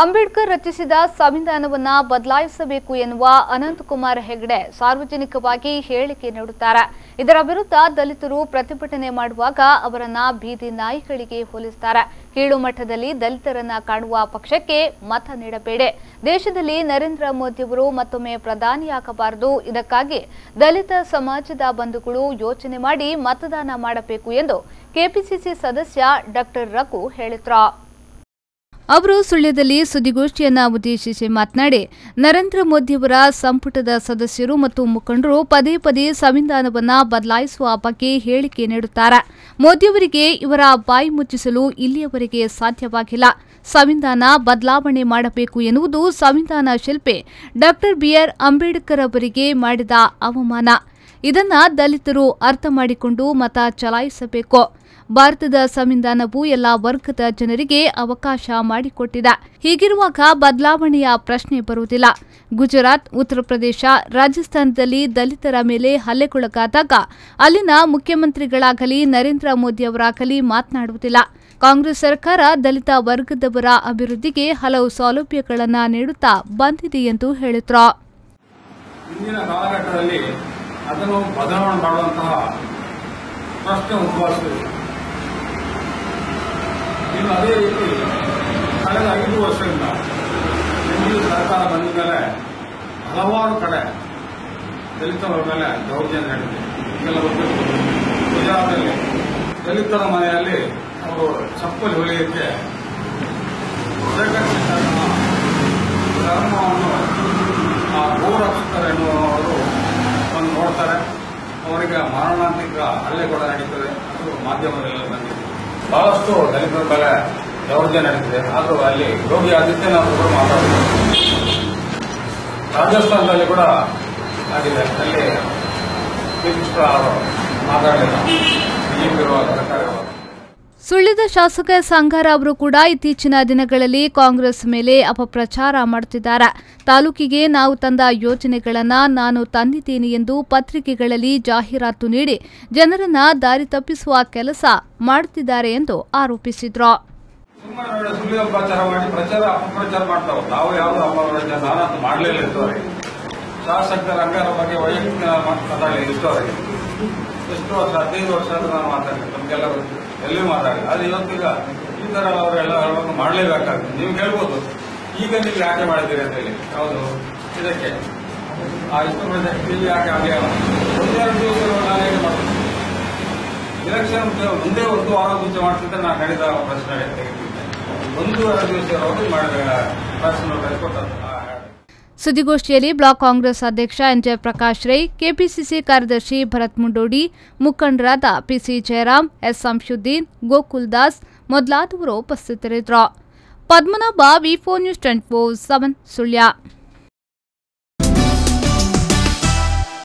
ಅಂಬೇಡ್ಕರ್ ರಚಿಸಿದ ಸಂವಿಧಾನವನ್ನ ಬದಲಾಯಿಸಬೇಕು ಎನ್ನುವ ಅನಂತಕುಮಾರ್ ಹೆಗಡೆ ಸಾರ್ವಜನಿಕವಾಗಿ ಹೇಳಿಕೆ ನೀಡುತ್ತಾರೆ. ಇದರ ವಿರುದ್ಧ ದಲಿತರು ಪ್ರತಿಭಟನೆ ಮಾಡುವಾಗ ಅವರನ್ನ ಬೀದಿ ನಾಯಿಗಳಿಗೆ ಹೋಲಿಸುತ್ತಾರೆ ಕೀಳು ಮಟ್ಟದಲ್ಲಿ ದಲಿತರನ್ನ ಕಾಣುವ ಪಕ್ಷಕ್ಕೆ ಮತ ನೀಡಬೇಡಿ. ದೇಶದಲ್ಲಿ ನರೇಂದ್ರ ಮೋದಿಯವರು ಮತ್ತೊಮ್ಮೆ ಪ್ರಧಾನಿಯಾಗಬಾರದು ಇದಕ್ಕಾಗಿ ದಲಿತ ಸಮಾಜದ ಬಂಧುಗಳು ಯೋಚನೆ ಮಾಡಿ ಮತದಾನ ಮಾಡಬೇಕು ಎಂದು ಕೆಪಿಸಿಸಿ ಸದಸ್ಯ ಡಾಕ್ಟರ್ ರಘು ಹೇಳಿದ್ರು. ಅವರು ಸುಳ್ಯದಲ್ಲಿ ಸುದ್ದಿಗೋಷ್ಠಿಯನ್ನ ಉದ್ದೇಶಿಸಿ ಮಾತನಾಡಿ, ನರೇಂದ್ರ ಮೋದಿಯವರ ಸಂಪುಟದ ಸದಸ್ಯರು ಮತ್ತು ಮುಖಂಡರು ಪದೇ ಪದೇ ಸಂವಿಧಾನವನ್ನ ಬದಲಾಯಿಸುವ ಬಗ್ಗೆ ಹೇಳಿಕೆ ನೀಡುತ್ತಾರೆ. ಮೋದಿಯವರಿಗೆ ಇವರ ಬಾಯಿ ಮುಚ್ಚಿಸಲು ಇಲ್ಲಿಯವರೆಗೆ ಸಾಧ್ಯವಾಗಿಲ್ಲ. ಸಂವಿಧಾನ ಬದಲಾವಣೆ ಮಾಡಬೇಕು ಎನ್ನುವುದು ಸಂವಿಧಾನ ಶಿಲ್ಪಿ ಡಾಕ್ಟರ್ ಬಿಆರ್ ಅಂಬೇಡ್ಕರ್ ಅವರಿಗೆ ಮಾಡಿದ ಅವಮಾನ. ಇದನ್ನ ದಲಿತರು ಅರ್ಥ ಮಾಡಿಕೊಂಡು ಮತ ಚಲಾಯಿಸಬೇಕು. ಭಾರತದ ಸಂವಿಧಾನವು ಎಲ್ಲ ವರ್ಗದ ಜನರಿಗೆ ಅವಕಾಶ ಮಾಡಿಕೊಟ್ಟಿದೆ. ಹೀಗಿರುವಾಗ ಬದಲಾವಣೆಯ ಪ್ರಶ್ನೆ ಬರುವುದಿಲ್ಲ. ಗುಜರಾತ್, ಉತ್ತರ ಪ್ರದೇಶ, ರಾಜಸ್ಥಾನದಲ್ಲಿ ದಲಿತರ ಮೇಲೆ ಹಲ್ಲೆಗೊಳಗಾದಾಗ ಅಲ್ಲಿನ ಮುಖ್ಯಮಂತ್ರಿಗಳಾಗಲಿ, ನರೇಂದ್ರ ಮೋದಿ ಅವರಾಗಲಿ ಮಾತನಾಡುವುದಿಲ್ಲ. ಕಾಂಗ್ರೆಸ್ ಸರ್ಕಾರ ದಲಿತ ವರ್ಗದವರ ಅಭಿವೃದ್ಧಿಗೆ ಹಲವು ಸೌಲಭ್ಯಗಳನ್ನು ನೀಡುತ್ತಾ ಬಂದಿದೆ ಎಂದು ಹೇಳಿದ್ರು. ಅದನ್ನು ಬದಲಾವಣೆ ಮಾಡುವಂತಹ ಪ್ರಶ್ನೆ ಉದ್ಭವಿಸಬೇಕು ಇನ್ನು ಅದೇ ರೀತಿ ಕಳೆದ ಐದು ವರ್ಷದಿಂದ ಎನ್ಡಿಎ ಸರ್ಕಾರ ಬಂದ ಮೇಲೆ ಹಲವಾರು ಕಡೆ ದಲಿತರ ಮೇಲೆ ದೌರ್ಜನ್ಯ ನಡೆದಿದೆ. ಗೊತ್ತಿತ್ತು ಗುಜರಾತಲ್ಲಿ ದಲಿತರ ಮನೆಯಲ್ಲಿ ಅವರು ಚಪ್ಪಲಿ ಹೊಲಿಯಕ್ಕೆ ಜಗತ್ತಿನ ಅವರಿಗೆ ಮಾರಣಾಂತಿಕ ಹಲ್ಲೆ ಕೂಡ ನಡೀತದೆ ಮಾಧ್ಯಮದಲ್ಲಿ ಬಂದಿದೆ. ಬಹಳಷ್ಟು ದಲಿತರ ಮೇಲೆ ದೌರ್ಜನ್ಯ ನಡೆದಿದೆ. ಆದರೂ ಅಲ್ಲಿ ಯೋಗಿ ಆದಿತ್ಯನಾಥ್ ಅವರು ರಾಜಸ್ಥಾನದಲ್ಲಿ ಕೂಡ ಆಗಿದೆ. ಅಲ್ಲಿ ಅವರು ಮಾತಾಡಲಿಲ್ಲ ಬಿಜೆಪಿ ಇರುವ ಸರ್ಕಾರ ಸುಳ್ಯದ ಶಾಸಕ ಸಂಗಾರ ಅವರು ಕೂಡ ಇತ್ತೀಚಿನ ದಿನಗಳಲ್ಲಿ ಕಾಂಗ್ರೆಸ್ ಮೇಲೆ ಅಪಪ್ರಚಾರ ಮಾಡುತ್ತಿದ್ದಾರೆ. ತಾಲೂಕಿಗೆ ನಾವು ತಂದ ಯೋಜನೆಗಳನ್ನು ನಾನು ತಂದಿದ್ದೇನೆ ಎಂದು ಪತ್ರಿಕೆಗಳಲ್ಲಿ ಜಾಹೀರಾತು ನೀಡಿ ಜನರನ್ನ ದಾರಿ ತಪ್ಪಿಸುವ ಕೆಲಸ ಮಾಡುತ್ತಿದ್ದಾರೆ ಎಂದು ಆರೋಪಿಸಿದ್ರು. ಎಷ್ಟು ವರ್ಷ ಹದಿನೈದು ವರ್ಷ ಎಲ್ಲಿ ಮಾತಾಡಿ? ಅದು ಇವತ್ತೀಗ ಈ ತರ ಅವರೆಲ್ಲ ಹೇಳೋದು ಮಾಡಲೇಬೇಕಾಗ್ತದೆ ನೀವು ಹೇಳ್ಬೋದು. ಈಗ ನೀವು ಯಾಕೆ ಮಾಡಿದ್ದೀರಿ ಅಂತ ಹೇಳಿ. ಹೌದು. ಇದಕ್ಕೆ. ಆ ಇಷ್ಟು ಇಲ್ಲಿ ಯಾಕೆ ಹಾಗೆ ಒಂದೆರಡು ದಿವಸ ಮಾಡ್ತೀನಿ ಇಲೆಕ್ಷನ್ ಒಂದೇ ಒಂದು ವಾರ ಮುಂಚೆ ಮಾಡ್ತಿದ್ರೆ ನಾನು ಹೇಳಿದ ಪ್ರಶ್ನೆ ತೆಗೆದಿದ್ದೆ ಒಂದು ಎರಡು ದಿವಸ ಮಾಡಿದ ಪ್ರಶ್ನೆ ಕೊಟ್ಟದ್ದು. ಸುದ್ದಿಗೋಷ್ಠಿಯಲ್ಲಿ ಬ್ಲಾಕ್ ಕಾಂಗ್ರೆಸ್ ಅಧ್ಯಕ್ಷ ಎನ್ ಪ್ರಕಾಶ್ ರೈ, ಕೆಪಿಸಿಸಿ ಕಾರ್ಯದರ್ಶಿ ಭರತ್ ಮುಂಡೋಡಿ, ಮುಖಂಡರಾದ P C Jayaram, S Shamsuddin, Gokul Das ಮೊದಲಾದವರು ಉಪಸ್ಥಿತರಿದ್ದರು. Padmanabha, V four news twenty four seven Sullia.